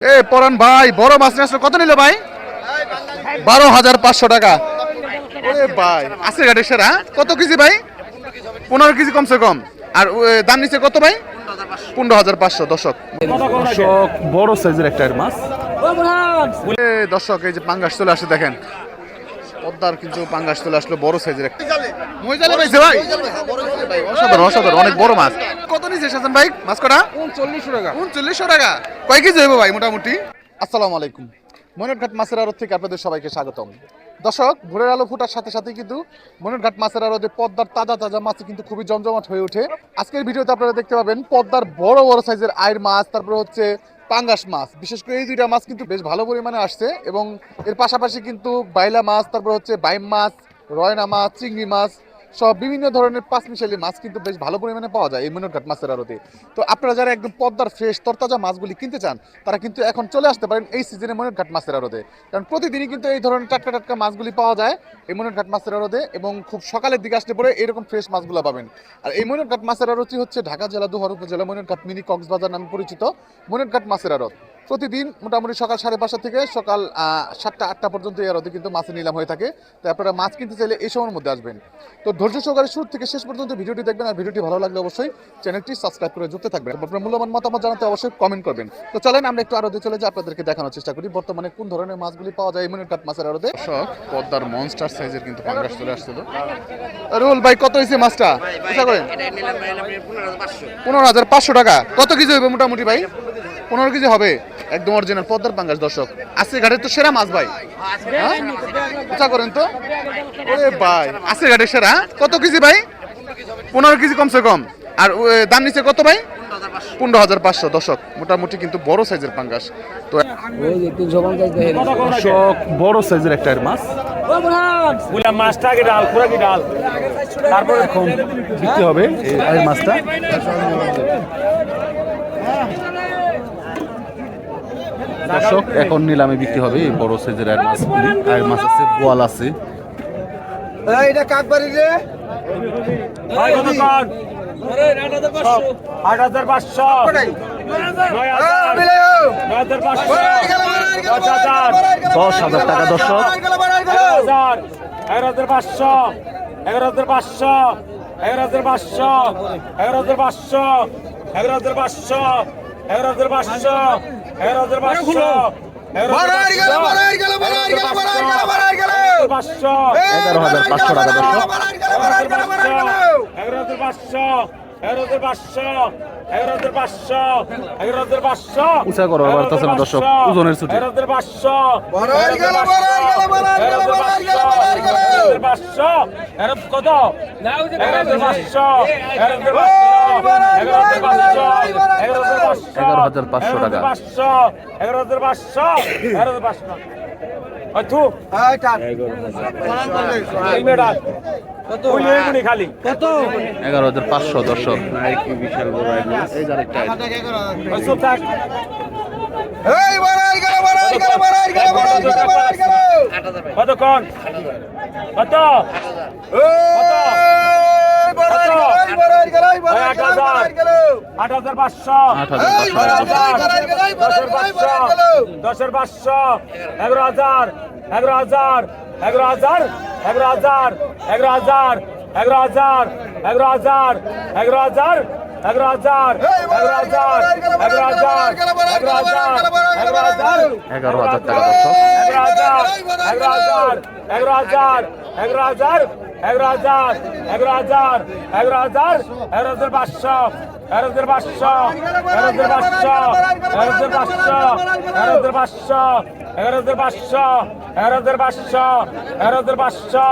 এ পরান ভাই বড় মাছ নিয়ে কত নিল ভাই? বারো হাজার পাঁচশো টাকা। ওরে ভাই আছে গাড়ি সেরা কত কেজি ভাই? পনেরো কেজি কমসে কম। আর দাম নিচে কত ভাই? পনেরো হাজার পাঁচশো দশক দশক বড় সাইজের একটা মাছ। এ, দর্শক এই যে পাঙ্গাস চলে আসে দেখেন। পদ্মার কিন্তু পাঙ্গাস চলে আসলো বড় সাইজের একটা। মহিজালে। পাইছে ভাই। ভাই, অসাধারণ অসাধারণ অনেক বড় মাছ। কত সাজান ভাই মাছ কটা উনচল্লিশশো টাকা। উনচল্লিশশো টাকা। কয় কেজি হইব ভাই মোটামুটি? আসসালামু আলাইকুম। মনেরঘাট মাছের আড়ত থেকে আপনাদের সবাইকে স্বাগতম। দর্শক ভোরের আলো ফুটার সাথে সাথে কিন্তু মনেরঘাট মাছের আড়তে পদ্মার তাজা তাজা মাছ কিন্তু খুবই জমজমাট হয়ে ওঠে। আজকের ভিডিওতে আপনারা দেখতে পাবেন পদ্মার বড় বড় সাইজের আয়ের মাছ তারপর হচ্ছে পাঙ্গাস মাছ। বিশেষ করে এই দুইটা মাছ কিন্তু বেশ ভালো পরিমাণে আসছে এবং এর পাশাপাশি কিন্তু বাইলা মাছ, তারপর হচ্ছে বাইম মাছ, রয়না মাছ, চিংড়ি মাছ সব বিভিন্ন ধরনের পাঁচ মিশালি মাছ কিন্তু বেশ ভালো পরিমাণে পাওয়া যায় এই মনোরঘাট মাছের আড়তে। তো আপনারা যারা একদম পদ্মার ফ্রেশ তরতাজা মাছগুলি কিনতে চান, তারা কিন্তু এখন চলে আসতে পারেন এই সিজনে মনোরঘাট মাছের আড়তে। কারণ প্রতিদিনই কিন্তু এই ধরনের টাটকা টাটকা মাছগুলি পাওয়া যায় এই মনোরঘাট মাছের আড়তে এবং খুব সকালের দিকে আসতে পরে এরকম ফ্রেশ মাছগুলো পাবেন। আর এই মনোরঘাট মাছের আড়তটি হচ্ছে ঢাকা জেলা, দুহর উপজেলা মনোরঘাট মিনি কক্সবাজার নামে পরিচিত মনোরঘাট মাছের আড়ত। প্রতিদিন মোটামুটি সকাল সাড়ে পাঁচটা থেকে সকাল আহ, সাতটা আটটা পর্যন্ত এই আড়তে কিন্তু মাছের নিলাম হয়ে থাকে তো আপনারা মাছ কিনতে চাইলে এই সময়ের মধ্যে আসবেন তো ধৈর্য সহকারে শুরু থেকে শেষ পর্যন্ত ভিডিওটি দেখবেন আর ভিডিওটি ভালো লাগলে অবশ্যই চ্যানেলটি সাবস্ক্রাইব করে যুক্ত থাকবেন আপনার মূল্যবান মতামত জানাতে অবশ্যই কমেন্ট করবেন তো চলেন আমরা একটু আরও চলে যাই আপনাদেরকে দেখানোর চেষ্টা করি বর্তমানে কোন ধরনের মাছগুলি পাওয়া যায় কাঠ মাছের আরও পদ্মার মনস্টার সাইজের কিন্তু পাঙ্গাস চলে আসছিল রুল ভাই কত হয়েছে মাছটা আশা করেন পনেরো হাজার পাঁচশো টাকা কত কেজি হবে মোটামুটি ভাই পনেরো কেজি হবে। একদম অরিজিনাল পদ্মার পাঙ্গাস দর্শক। আছে ঘাটের তো সেরা মাছ ভাই। হ্যাঁ? করেন তো? ওরে ভাই আছে ঘাটের সেরা কত কেজি ভাই? পনেরো কেজি কমসে কম। আর দাম নিচে কত ভাই? পনেরো হাজার পাঁচশো দশক মোটামুটি কিন্তু বড় সাইজের পাঙ্গাস। তো বড় সাইজের একটা মাছ। মাছটা কি ডাল পুরা কি ডাল। তারপর এখন বিক্রি হবে এই এই মাছটা। দর্শক এখন নিলামে বিক্রি হবে এই বড় সাইজের আয়ের মাছগুলি আয়ের মাছ আছে বোয়াল আছে। এটা কাকবাড়ি রে? আট হাজার পাঁচশো। দশ হাজার। দশ হাজার টাকা দর্শক। হাজার। এগারো হাজার পাঁচশো। এগারো হাজার পাঁচশো। এগারো হাজার পাঁচশো। এগারো হাজার পাঁচশো। এগারো হাজার পাঁচশো। এগারো হাজার পাঁচশো। এগারো হাজার পাঁচশো এগারো হাজার পাঁচশো টাকা এগারো হাজার পাঁচশো উঁচা করো আবার তাছে না দর্শক ওজনের ছুটি। কত? এগারো হাজার পাঁচশো টাকা। এগারো হাজার পাঁচশো এগারো হাজার পাঁচশো। এগারো হাজার পাঁচশো দর্শক। কত? আট হাজার। পাঁচশো। দশের পাঁচশো এগারো হাজার এগারো হাজার এগারো হাজার এগারো হাজার এগারো হাজার এগারো হাজার এগারো হাজার এগারো হাজার এগারো হাজার এগারো হাজার এগারো হাজার এগারো হাজার এগারো হাজার এগারো হাজার টাকা এগারো হাজার এগারো হাজার এগারো হাজার এগারো হাজার এগারো হাজার এগারো হাজার এগারো হাজার এগারো হাজার পাঁচশো এগারো হাজার পাঁচশো এগারো হাজার পাঁচশো এগারো হাজার পাঁচশো এগারো হাজার পাঁচশো এগারো হাজার পাঁচশো এগারো হাজার পাঁচশো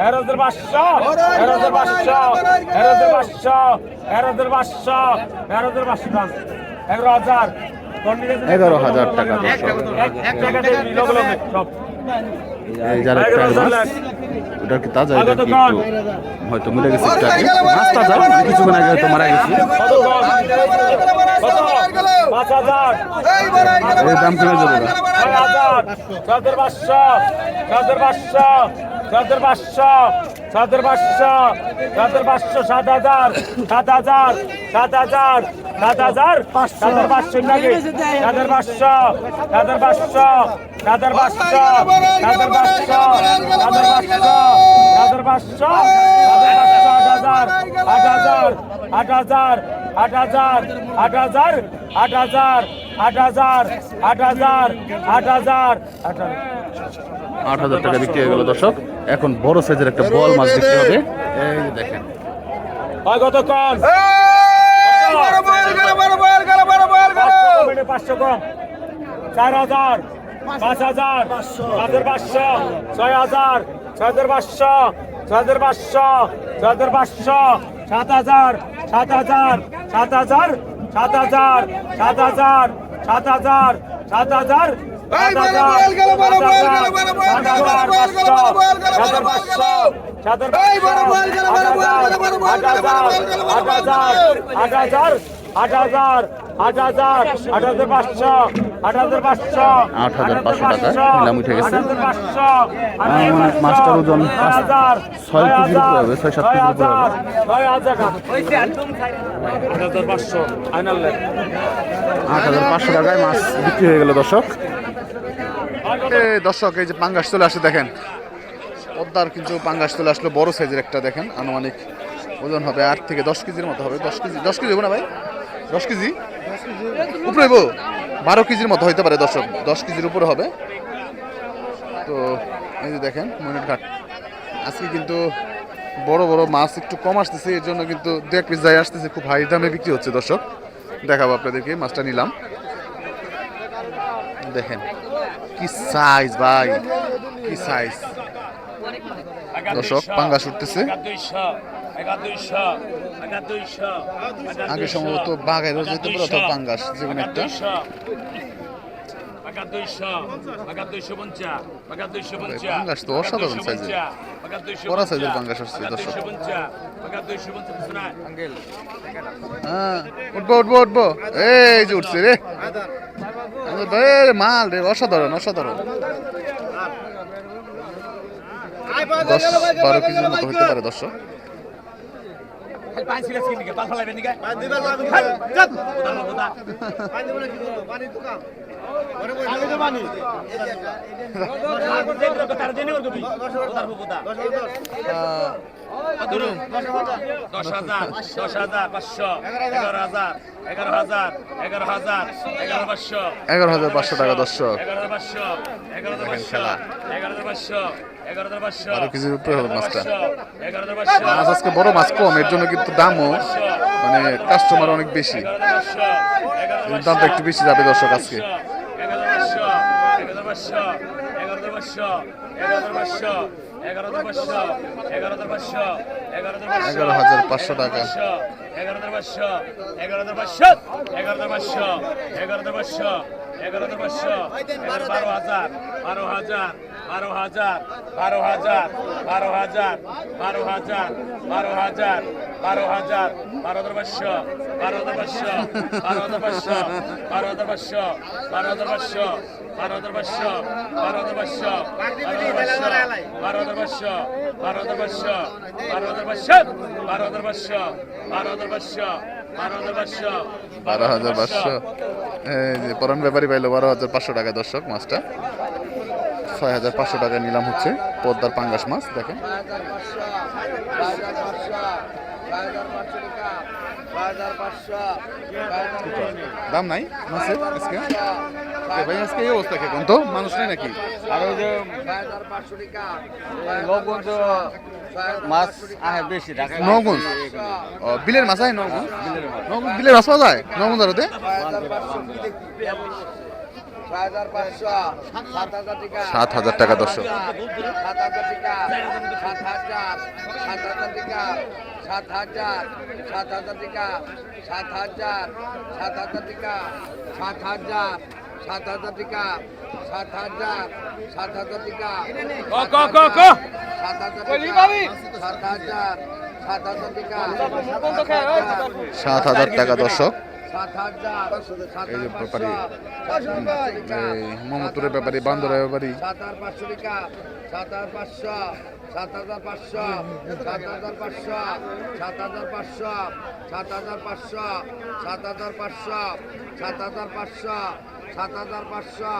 এগারো হাজার পাঁচশো এগারো হাজার পাঁচশো এগারো হাজার পাঁচশো এগারো হাজার পাঁচশো এগারো হাজার পাঁচশো এগারো হাজার পাঁচশো এগারো হাজার এগারো হাজার টাকা এক সব এই যার একটা মাছ ওটা কি তাজা এটা কি একটু? হয়তো মরে গেছে একটা মাছ তাজা কিছুক্ষণ আগে হয়তো মারা গেছে। এই দাম কমে যাবে চাঁদের বাদশা চাঁদের বাদশা চাঁদের বাদশা চাঁদের বাদশা চাঁদের বাদশা সাত হাজার সাত হাজার সাত হাজার সাত হাজার চাঁদের বাদশা লাগে চাঁদের বাদশা চাঁদের বাদশা আট হাজার আট হাজার আট হাজার আট হাজার আট হাজার আট হাজার আট হাজার আট হাজার আট হাজার আট হাজার। টাকা বিক্রি হয়ে গেল দর্শক। এখন বড় সাইজের একটা বল মাছ বিক্রি হবে। এই দেখেন। হয় কতক্ষণ এই বড় বল গেল বড় বল গেল বড় বল। গেল পাঁচশো কম। চার হাজার পাঁচ হাজার হাজার পাঁচশো ছয় হাজার ছয় হাজার পাঁচশো ছয় হাজার পাঁচশো ছয় হাজার পাঁচশো সাত হাজার সাত হাজার সাত হাজার সাত হাজার সাত হাজার সাত হাজার সাত হাজার গেল বড় বল গেল আট হাজার আট হাজার আট হাজার আট হাজার পাঁচশো আট হাজার পাঁচশো আট হাজার পাঁচশো টাকা। নিলাম উঠে গেছে। মাছটার ওজন ছয় পাঁচ- হাজার কেজির উপরে হবে, ছয় সাত কেজির উপরে হবে। ছয় হাজার আট হাজার পাঁচশো আট হাজার পাঁচশো টাকায় মাছ বিক্রি হয়ে গেল দর্শক। এই দর্শক এই যে পাঙ্গাস চলে আসে দেখেন। পদ্মার কিন্তু পাঙ্গাস চলে আসলো বড় সাইজের একটা দেখেন। আনুমানিক ওজন হবে আট থেকে দশ কেজির মতো হবে। দশ কেজি দশ কেজি হবে না ভাই? দশ কেজি? উপরে হইবো? বারো কেজির মতো হইতে পারে দর্শক। দশ কেজির উপরে হবে। তো এই যে দেখেন ময়ূর ঘাট। আজকে কিন্তু বড় বড় মাছ একটু কম আসতেছে, এর জন্য কিন্তু দু এক পিস যাই আসতেছে। খুব হাই দামে বিক্রি হচ্ছে দর্শক। দেখাবো আপনাদেরকে মাছটা নিলাম। দেখেন, কি সাইজ ভাই, কি সাইজ দর্শক, পাঙ্গাস উঠতেছে। আগে সম্ভবত বাঘের যেতে পারে অথবা পাঙ্গাস যে কোনো একটা পাঙ্গাস তো অসাধারণ সাইজের বড় সাইজের পাঙ্গাস আসছে দর্শক হ্যাঁ উঠবো উঠবো উঠবো এই যে উঠছে রে মাল রে অসাধারণ অসাধারণ দশ বারো কেজির মতো হতে পারে দর্শক পানি ছিলাস পানি দিবা হ্যাঁ, পানি দিবা কি পানি তো কাম। এগারো হাজার পাঁচশো টাকা দর্শক মাছ আজকে বড় মাছ কম এর জন্য কিন্তু দামও মানে কাস্টমার অনেক বেশি দামটা একটু বেশি যাবে দর্শক আজকে পাঁচশো এগারোশো পাঁচশো এগারোশো পাঁচশো এগারোশো পাঁচশো এগারোশো পাঁচশো এগারোশো পাঁচশো এগারো হাজার পাঁচশো টাকা এগারোশো পাঁচশো এগারোশো পাঁচশো এগারোশো পাঁচশো এগারোশো পাঁচশো এগারোশো পাঁচশো বারো হাজার বারো হাজার বারো হাজার বারো হাজার বারো হাজার বারো হাজার বারো হাজার বারো হাজার বারো পাঁচশো বারো পাঁচশো বারো পাঁচশো বারো পাঁচশো বারো পাঁচশো বারো পাঁচশো বারো পাঁচশো বারো পাঁচশো বারো পাঁচশো বারো পাঁচশো বারো পাঁচশো বারো পাঁচশো বারো হাজার পাঁচশো পরান ব্যাপারী পাইলো বারো হাজার পাঁচশো টাকা দর্শক মাছটা ছয় হাজার পাঁচশো টাকা নিলাম হচ্ছে পদ্মার পাঙ্গাস মাছ দেখেন। দাম নাই মাছের আজকে। ভাই আজকে এই অবস্থা কেমন? তো মানুষ নেই নাকি? আর ওই যে নগঞ্জ মাছ আহে বেশি নগঞ্জ বিলের মাছ হয় নগঞ্জ নগঞ্জ বিলের মাছ পাওয়া যায়? নগঞ্জ আরতে সাত হাজার টাকা। দর্শক সাত হাজার টাকা সাত হাজার সাত হাজার টাকা সাত হাজার সাত হাজার টাকা সাত হাজার সাত হাজার টাকা সাত হাজার সাত হাজার টাকা সাত হাজার সাত হাজার টাকা ক ক ক ক। সাত হাজার টাকা সাত হাজার সাত হাজার টাকা সাত হাজার টাকা দর্শক। এই যে ব্যাপারী। মোহাম্মদপুরের ব্যাপারী বান্দরের ব্যাপারী সাত হাজার পাঁচশো সাত হাজার পাঁচশো সাত হাজার পাঁচশো সাত হাজার পাঁচশো সাত হাজার পাঁচশো সাত হাজার পাঁচশো সাত হাজার পাঁচশো সাত হাজার পাঁচশো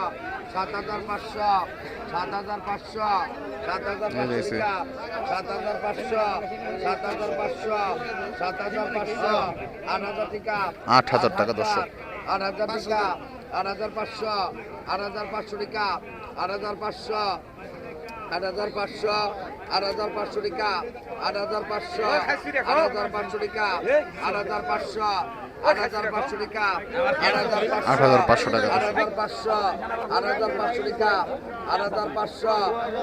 সাত হাজার পাঁচশো সাত হাজার পাঁচশো সাত হাজার পাঁচশো সাত হাজার পাঁচশো সাত হাজার পাঁচশো সাত হাজার পাঁচশো আট হাজার টাকা আট হাজার টাকা দর্শক আট হাজার টাকা আট হাজার পাঁচশো আট হাজার পাঁচশো টাকা আট হাজার পাঁচশো আট হাজার পাঁচশো আট হাজার পাঁচশো টাকা আট হাজার পাঁচশো আট হাজার পাঁচশো টাকা আট হাজার পাঁচশো আট হাজার পাঁচশো টাকা। আট হাজার পাঁচশো টাকা। আট হাজার পাঁচশো আট হাজার পাঁচশো টাকা আট হাজার পাঁচশো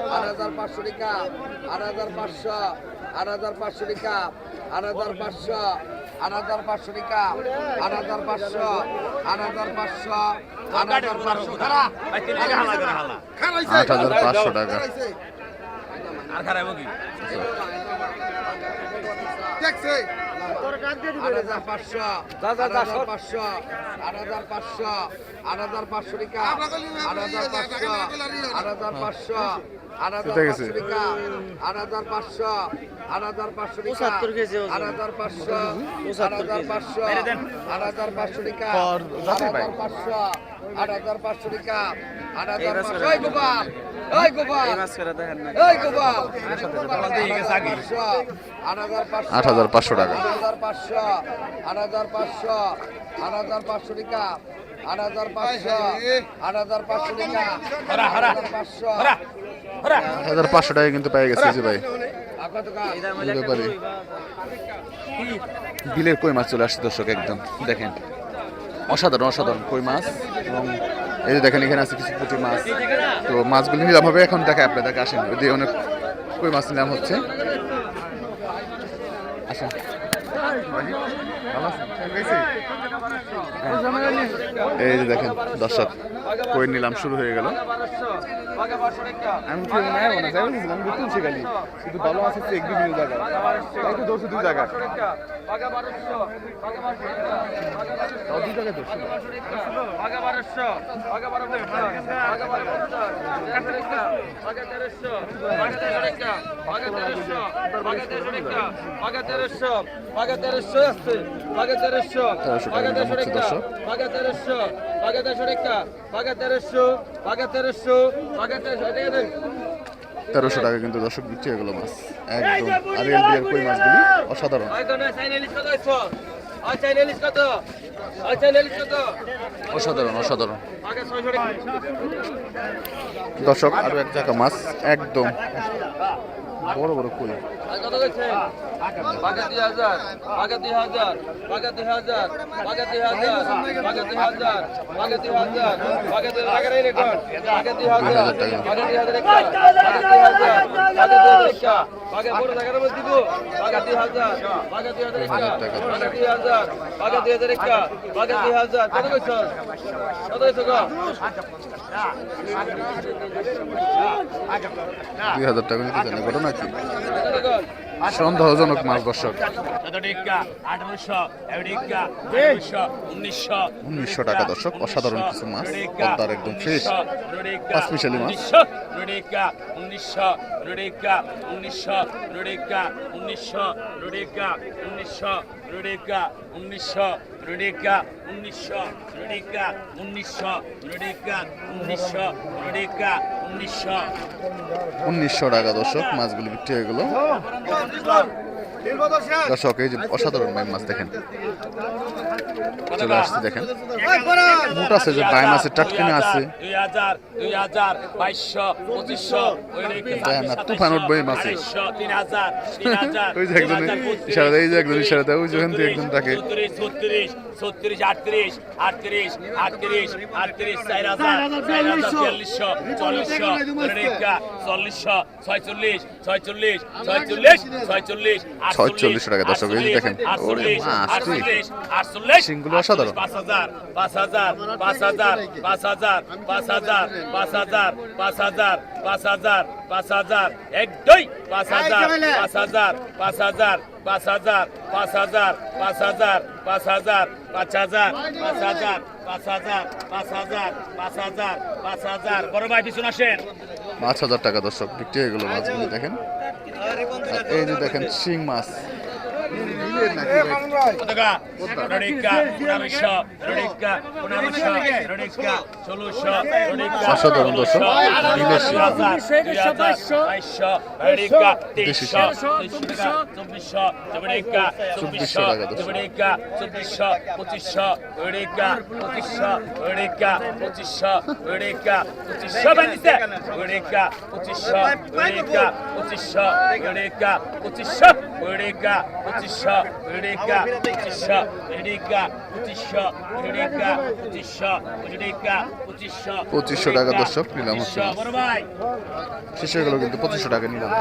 আট হাজার পাঁচশো টাকা আট হাজার পাঁচশো আট হাজার পাঁচশো টাকা আট হাজার পাঁচশো আট হাজার পাঁচশো টাকা আট হাজার পাঁচশো আট হাজার পাঁচশো আট হাজার পাঁচশো আট হাজার পাঁচশো টাকা আর খারাপ কি? আট হাজার পাঁচশো আট হাজার পাঁচশো আট হাজার পাঁচশো আট হাজার পাঁচশো টাকা আট হাজার পাঁচশো আট হাজার পাঁচশো আট হাজার? পাঁচশো টাকা আট হাজার পাঁচশো আট হাজার পাঁচশো টাকা আট হাজার পাঁচশো আট হাজার পাঁচশো আট হাজার পাঁচশো টাকা আট হাজার পাঁচশো আট হাজার পাঁচশো টাকা আট হাজার পাঁচশো গোপাল আট হাজার পাঁচশো টাকা আট হাজার পাঁচশো আট হাজার পাঁচশো আট হাজার পাঁচশো টাকা আট হাজার পাঁচশো আট হাজার পাঁচশো টাকা আট হাজার পাঁচশো আট হাজার পাঁচশো টাকা কিন্তু পেয়ে গেছে ভাই ব্যাপারে বিলের কই মাছ চলে আসছে দর্শক একদম দেখেন অসাধারণ অসাধারণ কই মাছ এবং এই যে দেখেন, এখানে আছে কিছু পুঁটি মাছ। তো মাছগুলি নিলাম হবে এখন দেখায় আপনাদেরকে আসেন। ওই অনেক কই মাছ নিলাম হচ্ছে। আছেন? এই যে দেখেন দর্শক কই নিলাম শুরু হয়ে গেল আমি কি নেব না যাই বলছিলাম আমি তুলছি খালি শুধু ভালো আছে এক তাই দুই জায়গায় তাও দুই জায়গায় দোষ ছিল। তেরোশো তেরোশো তেরোশো তেরোশো তেরোশো টাকা কিন্তু দর্শক দিচ্ছে এগুলো মাছ। একদম আর বিয়ার কই মাছগুলি? অসাধারণ। অসাধারণ অসাধারণ। দর্শক আরও এক জায়গা মাছ একদম। বড় বড় কই? বাগা দুই হাজার বাগা দুই হাজার দুই হাজার দুই হাজার বাগা দুই হাজার বাগা দুই হাজার বাগা দুই হাজার বাগা দুই হাজার হাজার দুই হাজার বাগা দুই হাজার বাগা বড় জায়গার মধ্যে দিব বাগা দুই হাজার বাগা দুই হাজার বাগা দুই হাজার বাগা দুই হাজার বাগা দুই হাজার কত কইছ কত কইছ গো দুই হাজার টাকা নিতে জানে, ঘটনা কি? কত রেকর্ড সন্দেহজনক মাছ দর্শক। উনিশশো টাকা দর্শক। অসাধারণ কিছু মাছ পদ্মার একদম ফ্রেশ পাঁচ মিশালি মাছ। উনিশশো উনিশশো উনিশশো রুডিকা উনিশশো রুডিকা উনিশশো রুডিকা উনিশশো রুডিকা উনিশশো রুডিকা উনিশশো। উনিশশো টাকা দর্শক মাছগুলো বিক্রি হয়ে গেল। দর্শক এই যে অসাধারণ বাইম মাছ দেখেন। চলে আসছে দেখেন। মোটা আছে যে বাইম আছে। টাটকিনে আছে তুফান উঠবে এই মাছে। ওই যে একজন ইশারা দেয় এই যে একজন ইশারা দেয় ওই যে ওখান থেকে একজন তাকে ছত্রিশ ছত্রিশ ছত্রিশ আটত্রিশ আটত্রিশ আটত্রিশ আটত্রিশ চার হাজার চার হাজার বিয়াল্লিশশো চল্লিশশো রেখা চল্লিশশো ছয়চল্লিশ ছয়চল্লিশ ছয়চল্লিশ ছয়চল্লিশ ছয়চল্লিশশো টাকা দর্শক এই দেখেন ওরে মাছ রে। শিংগুলো অসাধারণ। পাঁচ হাজার পাঁচ হাজার পাঁচ হাজার পাঁচ হাজার পাঁচ হাজার পাঁচ হাজার পাঁচ হাজার পাঁচ হাজার পাঁচ হাজার এক দুই পাঁচ হাজার পাঁচ হাজার পাঁচ হাজার পাঁচ হাজার পাঁচ হাজার পাঁচ হাজার পাঁচ হাজার পাঁচ হাজার পাঁচ হাজার পাঁচ হাজার পাঁচ হাজার পাঁচ হাজার পাঁচ হাজার বড় ভাই পিছন আসেন পাঁচ হাজার টাকা দর্শক বিক্রি হয়ে গেল মাছগুলি দেখেন। এই যে দেখেন শিং মাছ। সাতশো ধরুন দুশো চব্বিশশো টাকা চব্বিশশো পঁচিশশো পঁচিশশো পঁচিশশো পঁচিশশো বানিছে পঁচিশশো পঁচিশশো পঁচিশশো পঁচিশশো পঁচিশশো Ridica, Utisha, Ridica, Utisha, Ridica, Utisha, Ridica, Utisha. পঁচিশশো টাকা দর্শক নিলাম শেষ হয়ে গেল কিন্তু পঁচিশশো টাকা নিলাম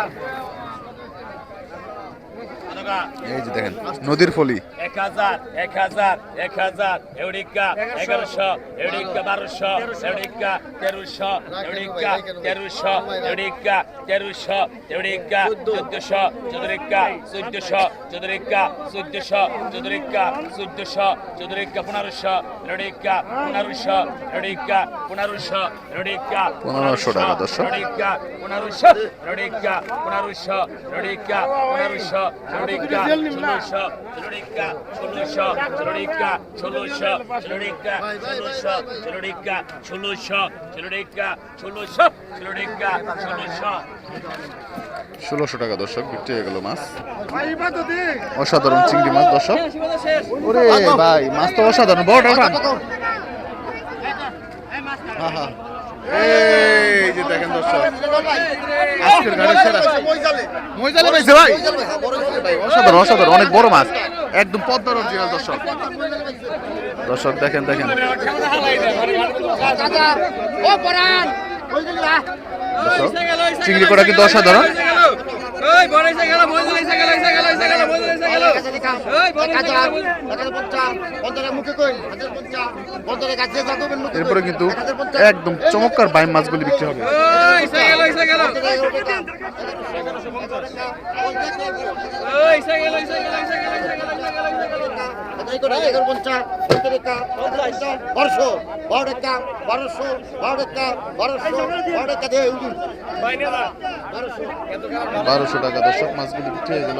এই যে দেখেন নদীর ফলি এক হাজার এক হাজার এক হাজার এউরিকা এগারোশো এউরিকা বারোশো এউরিকা তেরোশো এউরিকা তেরোশো এউরিকা তেরোশো এউরিকা চোদ্দশো চোদ্দরিকা চোদ্দশো চোদ্দরিকা চোদ্দশো চোদ্দরিকা চোদ্দশো চোদ্দরিকা পনেরোশো এউরিকা পনেরোশো এউরিকা পনেরোশো এউরিকা পনেরোশো টাকা দর্শক। রডিকা পনেরোশো রডিকা পনেরোশো রডিকা পনেরোশো ষোলোশো রডিকা ষোলোশো রডিকা ষোলোশো রডিকা ষোলোশো রডিকা ষোলোশো রডিকা ষোলোশো রডিকা ষোলোশো ষোলোশো টাকা দর্শক বিক্রি হয়ে গেল মাছ। অসাধারণ চিংড়ি মাছ দর্শক। ওরে ভাই মাছ তো অসাধারণ। বড়টা উঠান আহা। এই যে দেখেন দর্শক আজকের ঘাটের সেরা মইজালে পাইছে ভাই? ভাই অসাধারণ অসাধারণ অনেক বড় মাছ। একদম পদ্মার অরিজিনাল দর্শক। দর্শক দেখেন দেখেন। চিংড়ি করা কিন্তু অসাধারণ। ওই বড় এসে গেল এসে গেল এসে গেল এসে গেল এসে গেল। ওই বড় এসে গেল এরপরে কিন্তু একদম চমৎকার বাইম মাছগুলি বিক্রি হবে। এসে গেল এসে গেল। এসে গেল এসে গেল এসে গেল এসে গেল বারোশো বারো টাকা বারোশো বারো টাকা বারোশো বারো টাকা দিয়ে বারোশো বারোশো টাকা দর্শক মাছগুলি বিক্রি হয়ে গেল।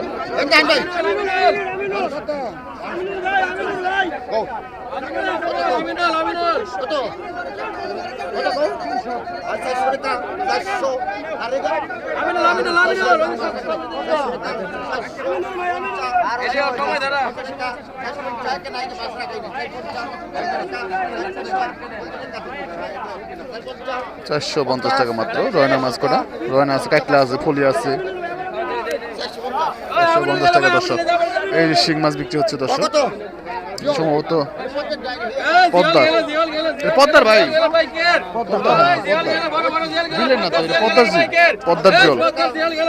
চারশো পঞ্চাশ টাকা মাত্র রয়না মাছ কটা রয়না আছে কাটলা আছে ফুলি আছে চারশো পঞ্চাশ টাকা দর্শক এই শিং মাছ বিক্রি হচ্ছে দর্শক সম্ভবত পদ্মার পদ্মার ভাই দিলেন না তো পদ্মার জি পদ্মার জল পদ্মার জল গেল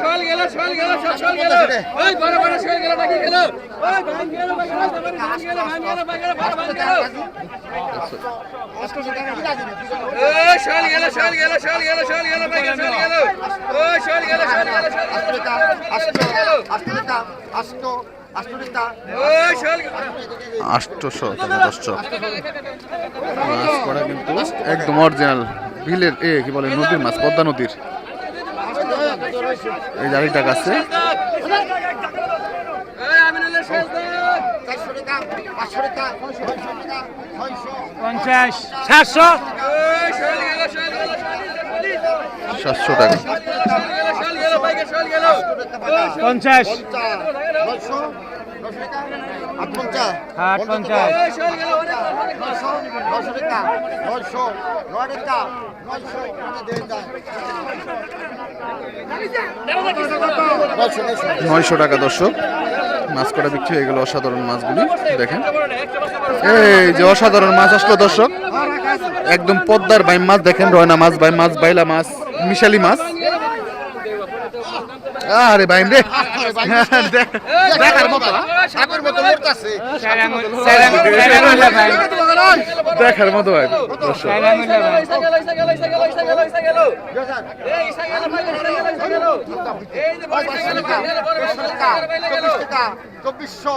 শোল গেল শোল গেল সব গেল ওই বড় বড় শোল গেল নাকি গেল ওই ভাই গেল ভাই গেল ভাই গেল ভাই গেল ভাই গেল বড় গেল ওই শোল গেল শোল গেল শোল গেল শোল গেল ভাই গেল শোল গেল ওই শোল গেল শোল গেল শোল আটশো টাকা আটশো আটশো টাকা আটশো আটশো টাকা ওই শোল গেল আটশোশো টাকা দর্শক মাছ করা কিন্তু একদম অরিজিনাল বিলের এ কি বলে নদীর মাছ পদ্মা নদীর এই দাঁড়িটা কাছে সাতশো? টাকা। পঞ্চাশ। আট পঞ্চাশ নয়শো। নয়শো। টাকা। দর্শক। মাছ কটা বিক্রি হয়ে গেল অসাধারণ মাছগুলি। দেখেন। এই যে অসাধারণ মাছ আসলো দর্শক। একদম পদ্মার বাইম মাছ। দেখেন রয়না মাছ বাইম মাছ বাইলা মাছ মিশালি মাছ। আরে বাইম রে দেখার মতো হ্যাঁ? সাগর মতো লড়তাছে দেখার মতো ভাই চব্বিশশো টাকা চব্বিশ টাকা চব্বিশশো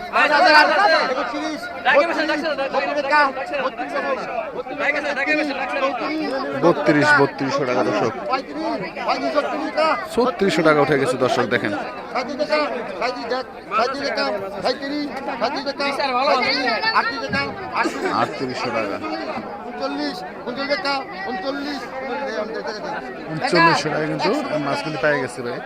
বত্রিশ বত্রিশশো টাকা দর্শক ছত্রিশশো টাকা উঠে গেছে দর্শক দেখেন আটত্রিশশো টাকা উনচল্লিশ উনচল্লিশ টাকা উনচল্লিশ উনচল্লিশশো টাকা কিন্তু মাছগুলি পেয়ে গেছে ভাই